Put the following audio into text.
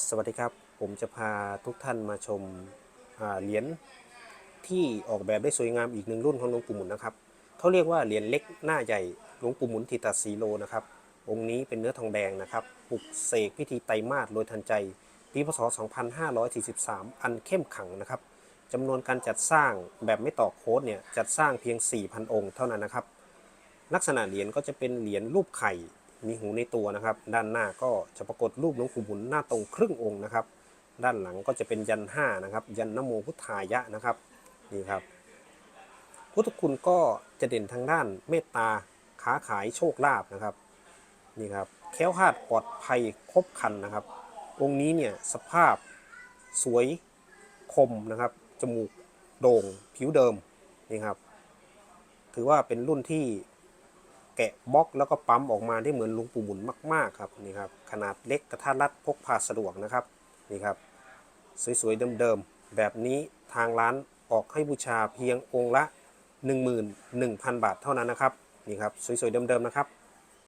สวัสดีครับ ผมจะพาทุกท่านมาชมเหรียญที่ออกแบบได้สวยงามอีกหนึ่งรุ่นของหลวงปู่หมุนนะครับเขาเรียกว่าเหรียญเล็กหน้าใหญ่หลวงปู่หมุนทิตาสีโลนะครับองค์นี้เป็นเนื้อทองแดงนะครับปลุกเสกพิธีไตรมาสโดยทันใจ ปีพศ 2543 อันเข้มขังนะครับจำนวนการจัดสร้างแบบไม่ต่อโค้ดเนี่ยจัดสร้างเพียง 4,000 องค์เท่านั้นนะครับ ลักษณะเหรียญก็จะเป็นเหรียญรูปไข่ มีหูในตัวนะครับ ด้านหน้าก็จะปรากฏรูปหลวงปู่หมุนหน้าตรงครึ่งองค์นะครับ ด้านหลังก็จะเป็นยันห้านะครับ ยันนโมพุทธายะนะครับนี่ครับ พุทธคุณก็จะเด่นทางด้านเมตตาค้าขายโชคลาภนะครับนี่ครับแค้วคาดปลอดภัยครบครันนะครับ องค์นี้เนี่ยสภาพสวยคมนะครับ จมูกโด่งผิวเดิมนี่ครับ ถือว่าเป็นรุ่นที่ แกะบล็อกแล้วก็ปั๊มออกมาได้เหมือนลุงปู่หมุนมาก ๆ ครับนี่ครับขนาดเล็กกระทัดรัดพกพาสะดวกนะครับนี่ครับสวยๆเดิมๆแบบนี้ทางร้านออกให้บูชาเพียงองค์ละ 11,000 บาทเท่านั้นนะครับนี่ครับสวยๆเดิมๆนะครับ